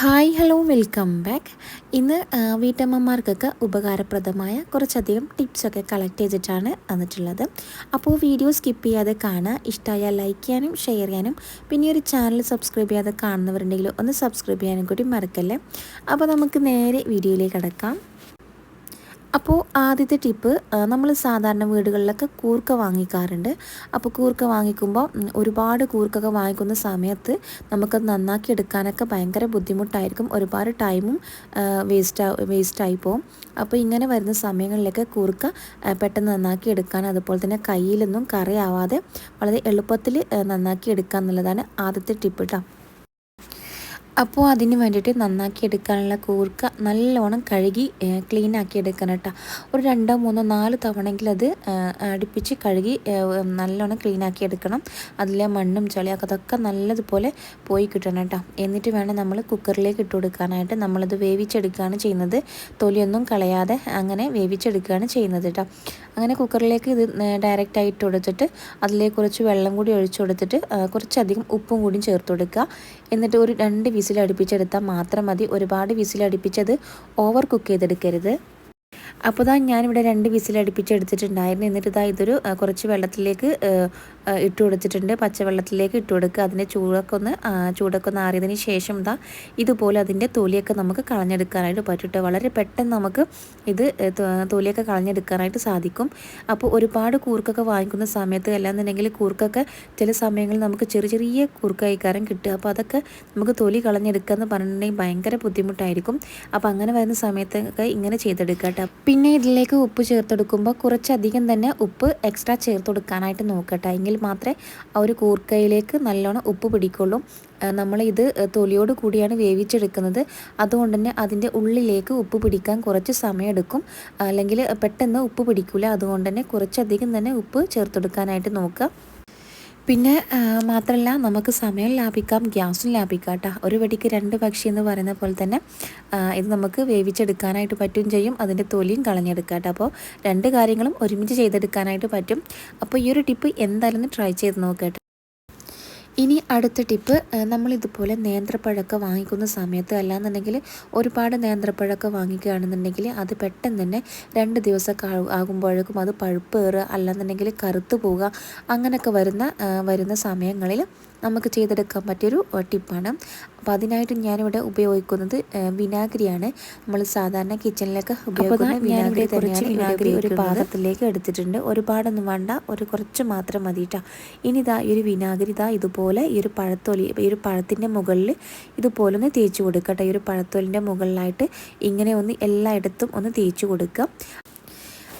Hi hello welcome back. ഇന്ന് വീട്ടമ്മമാർക്കൊക്കെ ഉപകാരപ്രദമായ കുറച്ചധികം ടിപ്സൊക്കെ കളക്ട് ചെയ്തിട്ടാണ് വന്നിട്ടുള്ളത്. അപ്പോൾ വീഡിയോ സ്കിപ്പ് ചെയ്യാതെ കാണുക. ഇഷ്ടമായാൽ ലൈക്ക് ചെയ്യാനും ഷെയർ ചെയ്യാനും പിന്നെ ഒരു ചാനൽ സബ്സ്ക്രൈബ് ചെയ്യാതെ കാണുന്നവരുണ്ടെങ്കിൽ ഒന്ന് സബ്സ്ക്രൈബ് ചെയ്യാനും കൂടി മറക്കല്ലേ? അപ്പോൾ നമുക്ക് നേരെ വീഡിയോയിലേക്ക് കിടക്കാം. അപ്പോൾ ആദ്യത്തെ ടിപ്പ് നമ്മൾ സാധാരണ വീടുകളിലൊക്കെ കൂർക്ക വാങ്ങിക്കാറുണ്ട്. അപ്പോൾ കൂർക്ക വാങ്ങിക്കുമ്പോൾ ഒരുപാട് കൂർക്കൊക്കെ വാങ്ങിക്കുന്ന സമയത്ത് നമുക്കത് നന്നാക്കി എടുക്കാനൊക്കെ ഭയങ്കര ബുദ്ധിമുട്ടായിരിക്കും. ഒരുപാട് ടൈമും വേസ്റ്റ് വേസ്റ്റായി പോകും അപ്പോൾ ഇങ്ങനെ വരുന്ന സമയങ്ങളിലൊക്കെ കൂർക്ക പെട്ടെന്ന് നന്നാക്കി എടുക്കാൻ അതുപോലെ തന്നെ കയ്യിലൊന്നും കറിയാവാതെ വളരെ എളുപ്പത്തിൽ നന്നാക്കി എടുക്കുക എന്നുള്ളതാണ് ആദ്യത്തെ ടിപ്പ് കേട്ടോ അപ്പോൾ അതിന് വേണ്ടിയിട്ട് നന്നാക്കി എടുക്കാനുള്ള കൂർക്ക നല്ലോണം കഴുകി ക്ലീൻ ആക്കി എടുക്കണം കേട്ടോ. ഒരു രണ്ടോ മൂന്നോ നാല് തവണയെങ്കിലും അത് അടുപ്പിച്ച് കഴുകി നല്ലോണം ക്ലീൻ ആക്കി എടുക്കണം. അതിലെ മണ്ണും ചളിയൊക്കെ അതൊക്കെ നല്ലതുപോലെ പോയി കിട്ടണം കേട്ടോ. എന്നിട്ട് വേണം നമ്മൾ കുക്കറിലേക്ക് ഇട്ട് കൊടുക്കാനായിട്ട്. നമ്മളത് വേവിച്ചെടുക്കുകയാണ് ചെയ്യുന്നത്. തൊലിയൊന്നും കളയാതെ അങ്ങനെ വേവിച്ചെടുക്കുകയാണ് ചെയ്യുന്നത് കേട്ടോ. അങ്ങനെ കുക്കറിലേക്ക് ഇത് ഡയറക്റ്റ് ആയിട്ട് കൊടുത്തിട്ട് അതിലേക്ക് കുറച്ച് വെള്ളം കൂടി ഒഴിച്ചു കൊടുത്തിട്ട് കുറച്ചധികം ഉപ്പും കൂടിയും ചേർത്ത് കൊടുക്കുക. എന്നിട്ട് ഒരു രണ്ട് വിസിൽ അടുപ്പിച്ചെടുത്താൽ മാത്രം മതി. ഒരുപാട് വിസിൽ അടുപ്പിച്ചത് ഓവർ കുക്ക് ചെയ്തെടുക്കരുത്. അപ്പോൾ ഇതാ ഞാനിവിടെ രണ്ട് വിസിൽ അടുപ്പിച്ചെടുത്തിട്ടുണ്ടായിരുന്നു. എന്നിട്ട് ഇതാ ഇതൊരു കുറച്ച് വെള്ളത്തിലേക്ക് ഇട്ട് കൊടുത്തിട്ടുണ്ട്. പച്ചവെള്ളത്തിലേക്ക് ഇട്ട് കൊടുക്കുക. അതിന്റെ ചൂടൊക്കെ ഒന്ന് ചൂടൊക്കെ ഒന്ന് ആറിയതിന് ശേഷം ഇതാ ഇതുപോലെ അതിന്റെ തൊലിയൊക്കെ നമുക്ക് കളഞ്ഞെടുക്കാനായിട്ട് പറ്റും വളരെ പെട്ടെന്ന് നമുക്ക് ഇത് തൊലിയൊക്കെ കളഞ്ഞെടുക്കാനായിട്ട് സാധിക്കും. അപ്പോൾ ഒരുപാട് കൂർക്കൊക്കെ വാങ്ങിക്കുന്ന സമയത്ത് അല്ലാന്നുണ്ടെങ്കിൽ കൂർക്കൊക്കെ ചില സമയങ്ങളിൽ നമുക്ക് ചെറിയ ചെറിയ കൂർക്ക കഴിക്കാരം കിട്ടുക. അപ്പോൾ അതൊക്കെ നമുക്ക് തൊലി കളഞ്ഞെടുക്കുക എന്ന് പറഞ്ഞിട്ടുണ്ടെങ്കിൽ ഭയങ്കര ബുദ്ധിമുട്ടായിരിക്കും. അപ്പോൾ അങ്ങനെ വരുന്ന സമയത്തൊക്കെ ഇങ്ങനെ ചെയ്തെടുക്കുക കേട്ടോ. പിന്നെ ഇതിലേക്ക് ഉപ്പ് ചേർത്തെടുക്കുമ്പോൾ കുറച്ചധികം തന്നെ ഉപ്പ് എക്സ്ട്രാ ചേർത്ത് കൊടുക്കാനായിട്ട് നോക്കട്ടെ. എങ്കിൽ മാത്രമേ ആ ഒരു കൂർക്കയിലേക്ക് നല്ലോണം ഉപ്പ് പിടിക്കുള്ളൂ. നമ്മൾ ഇത് തൊലിയോട് കൂടിയാണ് വേവിച്ചെടുക്കുന്നത്. അതുകൊണ്ട് തന്നെ അതിന്റെ ഉള്ളിലേക്ക് ഉപ്പ് പിടിക്കാൻ കുറച്ച് സമയമെടുക്കും. അല്ലെങ്കിൽ പെട്ടെന്ന് ഉപ്പ് പിടിക്കില്ല അതുകൊണ്ട് തന്നെ കുറച്ചധികം തന്നെ ഉപ്പ് ചേർത്തെടുക്കാനായിട്ട് നോക്കുക. പിന്നെ മാത്രമല്ല നമുക്ക് സമയം ലാഭിക്കാം ഗ്യാസും ലാഭിക്കാം കേട്ടോ. ഒരു വെടിക്ക് രണ്ട് പക്ഷി എന്ന് പറയുന്ന പോലെ തന്നെ ഇത് നമുക്ക് വേവിച്ചെടുക്കാനായിട്ട് പറ്റും ചെയ്യും അതിന്റെ തൊലിയും കളഞ്ഞെടുക്കാം കേട്ടോ. അപ്പോൾ രണ്ട് കാര്യങ്ങളും ഒരുമിച്ച് ചെയ്തെടുക്കാനായിട്ട് പറ്റും. അപ്പോൾ ഈ ഒരു ടിപ്പ് എന്തായാലും ട്രൈ ചെയ്ത് നോക്കാം ഇനി അടുത്ത ടിപ്പ് നമ്മൾ ഇതുപോലെ നേന്ത്രപ്പഴമൊക്കെ വാങ്ങിക്കുന്ന സമയത്ത് അല്ലാന്നുണ്ടെങ്കിൽ ഒരുപാട് നേന്ത്രപ്പഴമൊക്കെ വാങ്ങിക്കുകയാണെന്നുണ്ടെങ്കിൽ അത് പെട്ടെന്ന് തന്നെ രണ്ട് ദിവസമൊക്കെ ആകുമ്പോഴേക്കും അത് പഴുപ്പ് കയറുക അല്ലാന്നുണ്ടെങ്കിൽ കറുത്തു പോവുക അങ്ങനെയൊക്കെ വരുന്ന വരുന്ന സമയങ്ങളിൽ നമുക്ക് ചെയ്തെടുക്കാൻ പറ്റിയൊരു ടിപ്പാണ്. അപ്പോൾ അതിനായിട്ട് ഞാനിവിടെ ഉപയോഗിക്കുന്നത് വിനാഗിരിയാണ്. നമ്മൾ സാധാരണ കിച്ചണിലൊക്കെ ഉപയോഗിക്കുന്ന വിനാഗിരി തന്നെയാണ് വിനാഗിരി ഒരു പാത്രത്തിലേക്ക് എടുത്തിട്ടുണ്ട്. ഒരുപാടൊന്നും വേണ്ട ഒരു കുറച്ച് മാത്രം മതി കേട്ടോ ഇനി ഇതാ ഈ ഒരു വിനാഗിരി ഇതാ ഇതുപോലെ ഈ ഒരു പഴത്തൊലി ഈ ഒരു പഴത്തിന്റെ മുകളിൽ ഇതുപോലെ ഒന്ന് തേച്ച് കൊടുക്കട്ടെ ഈ ഒരു പഴത്തൊലിന്റെ മുകളിലായിട്ട് ഇങ്ങനെ ഒന്ന് എല്ലായിടത്തും ഒന്ന് തേച്ച് കൊടുക്കുക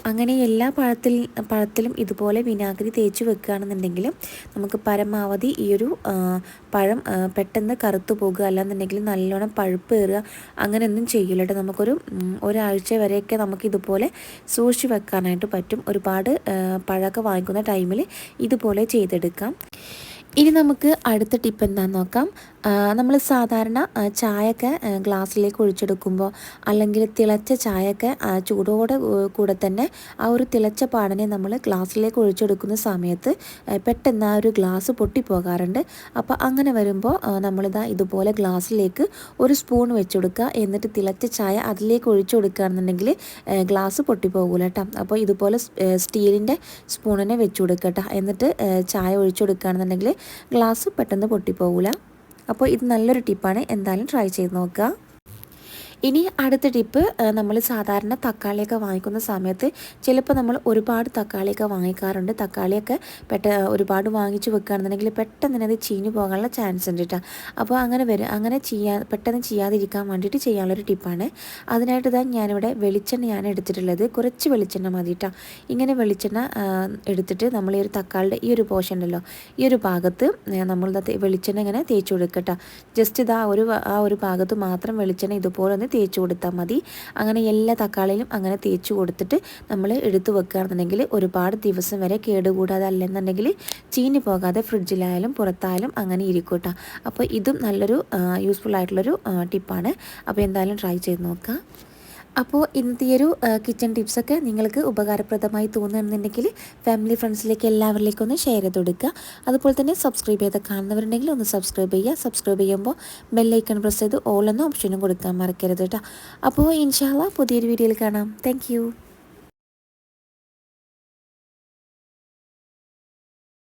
അങ്ങനെ എല്ലാ പഴത്തിൽ പഴത്തിലും ഇതുപോലെ വിനാഗിരി തേച്ച് വെക്കുകയാണെന്നുണ്ടെങ്കിൽ നമുക്ക് പരമാവധി ഈ ഒരു പഴം പെട്ടെന്ന് കറുത്തു പോകുക അല്ലാന്നുണ്ടെങ്കിൽ നല്ലോണം പഴുപ്പ് കയറുക അങ്ങനെയൊന്നും ചെയ്യില്ല കേട്ടോ. നമുക്കൊരു ഒരാഴ്ച വരെയൊക്കെ നമുക്ക് ഇതുപോലെ സൂക്ഷിച്ച് വെക്കാനായിട്ട് പറ്റും. ഒരുപാട് പഴമൊക്കെ വാങ്ങിക്കുന്ന ടൈമിൽ ഇതുപോലെ ചെയ്തെടുക്കാം. ഇനി നമുക്ക് അടുത്ത ടിപ്പ് എന്താണെന്ന് നോക്കാം. നമ്മൾ സാധാരണ ചായയൊക്കെ ഗ്ലാസ്സിലേക്ക് ഒഴിച്ചെടുക്കുമ്പോൾ അല്ലെങ്കിൽ തിളച്ച ചായയൊക്കെ ചൂടോടെ കൂടെ തന്നെ ആ ഒരു തിളച്ച പാടനെ നമ്മൾ ഗ്ലാസ്സിലേക്ക് ഒഴിച്ചെടുക്കുന്ന സമയത്ത് പെട്ടെന്ന് ആ ഒരു ഗ്ലാസ് പൊട്ടിപ്പോകാറുണ്ട്. അപ്പോൾ അങ്ങനെ വരുമ്പോൾ നമ്മളിതാ ഇതുപോലെ ഗ്ലാസ്സിലേക്ക് ഒരു സ്പൂൺ വെച്ചെടുക്കുക. എന്നിട്ട് തിളച്ച ചായ അതിലേക്ക് ഒഴിച്ചു കൊടുക്കുകയാണെന്നുണ്ടെങ്കിൽ ഗ്ലാസ് പൊട്ടിപ്പോകൂല കേട്ടോ. അപ്പോൾ ഇതുപോലെ സ്റ്റീലിന്റെ സ്പൂണിനെ വെച്ചു കൊടുക്കട്ടോ എന്നിട്ട് ചായ ഒഴിച്ചു കൊടുക്കുകയാണെന്നുണ്ടെങ്കിൽ ഗ്ലാസ് പെട്ടെന്ന് പൊട്ടിപ്പോകില്ല അപ്പോൾ ഇത് നല്ലൊരു ടിപ്പാണ്. എന്തായാലും ട്രൈ ചെയ്ത് നോക്കുക. ഇനി അടുത്ത ടിപ്പ് നമ്മൾ സാധാരണ തക്കാളിയൊക്കെ വാങ്ങിക്കുന്ന സമയത്ത് ചിലപ്പോൾ നമ്മൾ ഒരുപാട് തക്കാളിയൊക്കെ വാങ്ങിക്കാറുണ്ട്. തക്കാളിയൊക്കെ പെട്ട ഒരുപാട് വാങ്ങിച്ച് വെക്കുകയാണെന്നുണ്ടെങ്കിൽ പെട്ടെന്ന് തന്നെ അത് ചീഞ്ഞു പോകാനുള്ള ചാൻസ് ഉണ്ട് കേട്ടോ അപ്പോൾ അങ്ങനെ വരും അങ്ങനെ ചെയ്യാ പെട്ടെന്ന് ചെയ്യാതിരിക്കാൻ വേണ്ടിയിട്ട് ചെയ്യാനുള്ളൊരു ടിപ്പാണ് അതിനായിട്ട് ഇതാ ഞാനിവിടെ വെളിച്ചെണ്ണയാണ് എടുത്തിട്ടുള്ളത്. കുറച്ച് വെളിച്ചെണ്ണ മതി ഇങ്ങനെ വെളിച്ചെണ്ണ എടുത്തിട്ട് നമ്മൾ ഈ ഒരു തക്കാളിയുടെ ഈ ഒരു പോഷൻ ഉണ്ടല്ലോ ഈ ഒരു ഭാഗത്ത് നമ്മൾ വെളിച്ചെണ്ണ ഇങ്ങനെ തേച്ച് കൊടുക്കട്ടോ ജസ്റ്റ് ഇതാ ഒരു ആ ഒരു ഭാഗത്ത് മാത്രം വെളിച്ചെണ്ണ ഇതുപോലെ ഒന്ന് തേച്ച് കൊടുത്താൽ മതി. അങ്ങനെ എല്ലാ തക്കാളിയിലും അങ്ങനെ തേച്ച് കൊടുത്തിട്ട് നമ്മൾ എടുത്തു വെക്കുകയാണെന്നുണ്ടെങ്കിൽ ഒരുപാട് ദിവസം വരെ കേടുകൂടാതെ അല്ലെന്നുണ്ടെങ്കിൽ ചീഞ്ഞു പോകാതെ ഫ്രിഡ്ജിലായാലും പുറത്തായാലും അങ്ങനെ ഇരിക്കും കേട്ടോ. അപ്പോൾ ഇതും നല്ലൊരു യൂസ്ഫുൾ ആയിട്ടുള്ളൊരു ടിപ്പാണ് അപ്പോൾ എന്തായാലും ട്രൈ ചെയ്ത് നോക്കുക അപ്പോൾ ഇന്നത്തെ ഒരു കിച്ചൺ ടിപ്സൊക്കെ നിങ്ങൾക്ക് ഉപകാരപ്രദമായി തോന്നുന്നുണ്ടെങ്കിൽ ഫാമിലി ഫ്രണ്ട്സിലേക്ക് എല്ലാവരിലേക്കും ഒന്ന് ഷെയർ ചെയ്ത് കൊടുക്കുക. അതുപോലെ തന്നെ സബ്സ്ക്രൈബ് ചെയ്ത് കാണുന്നവരുണ്ടെങ്കിൽ ഒന്ന് സബ്സ്ക്രൈബ് ചെയ്യുക. സബ്സ്ക്രൈബ് ചെയ്യുമ്പോൾ ബെല്ലൈക്കൺ പ്രസ് ചെയ്ത് ഓൾ എന്ന ഓപ്ഷനും കൊടുക്കാൻ മറക്കരുത് കേട്ടോ. അപ്പോൾ ഇൻഷാല്ല പുതിയൊരു വീഡിയോയിൽ കാണാം. താങ്ക്